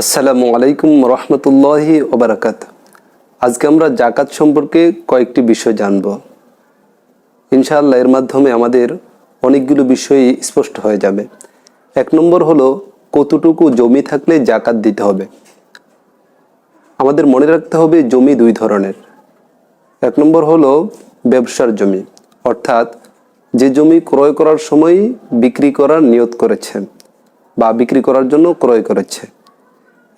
আসসালামু আলাইকুম রহমতুল্লাহি ওবরাকাত। আজকে আমরা জাকাত সম্পর্কে কয়েকটি বিষয় জানব। ইনশাআল্লাহ এর মাধ্যমে আমাদের অনেকগুলো বিষয়ই স্পষ্ট হয়ে যাবে। এক নম্বর হলো, কতটুকু জমি থাকলে জাকাত দিতে হবে? আমাদের মনে রাখতে হবে জমি দুই ধরনের। এক নম্বর হলো, ব্যবসার জমি, অর্থাৎ যে জমি ক্রয় করার সময় বিক্রি করার নিয়ত করেছে বা বিক্রি করার জন্য ক্রয় করেছে।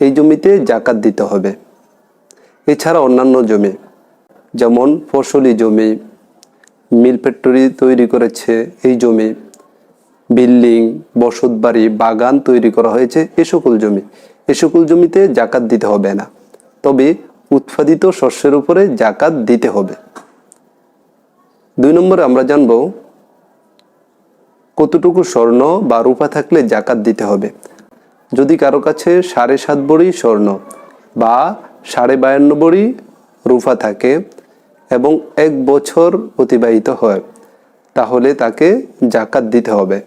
এই জমিতে জাকাত দিতে হবে। এছাড়া অন্যান্য জমি, যেমন ফসলি জমি, মিল ফ্যাক্টরি তৈরি করেছে এই জমি, বিল্ডিং, বসত বাড়ি, বাগান তৈরি করা হয়েছে এ সকল জমি। এ সকল জমিতে জাকাত দিতে হবে না। তবে উৎপাদিত শস্যের উপরে জাকাত দিতে হবে। দুই নম্বরে আমরা জানব কতটুকু স্বর্ণ বা রূপা থাকলে জাকাত দিতে হবে। যদি কারও কাছে সাড়ে সাত বড়ি স্বর্ণ বা সাড়ে বায়ান্ন বড়ি রূপা থাকে এবং এক বছর অতিবাহিত হয়, তাহলে তাকে জাকাত দিতে হবে।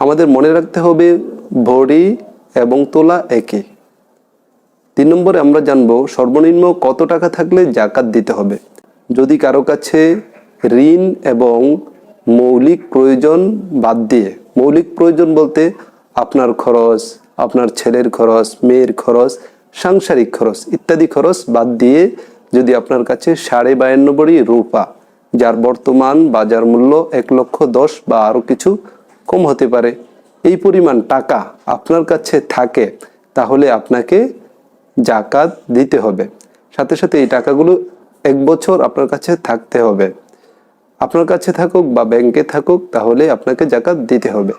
আমাদের মনে রাখতে হবে ভরি এবং তোলা একই। তিন নম্বরে আমরা জানব, সর্বনিম্ন কত টাকা থাকলে জাকাত দিতে হবে? যদি কারও কাছে ঋণ এবং মৌলিক প্রয়োজন বাদ দিয়ে, মৌলিক প্রয়োজন বলতে আপনার খরচ আপনার ছেলের খরচ, মেয়ের খরচ, সাংসারিক খরচ ইত্যাদি খরচ বাদ দিয়ে যদি আপনার কাছে সাড়ে বায়ান্ন বড়ি রূপা, যার বর্তমান বাজার মূল্য এক লক্ষ দশ বা আরও কিছু কম হতে পারে, এই পরিমাণ টাকা আপনার কাছে থাকে, তাহলে আপনাকে জাকাত দিতে হবে। সাথে সাথে এই টাকাগুলো এক বছর আপনার কাছে থাকতে হবে। আপনার কাছে থাকুক বা ব্যাংকে থাকুক, তাহলে আপনাকে জাকাত দিতে হবে।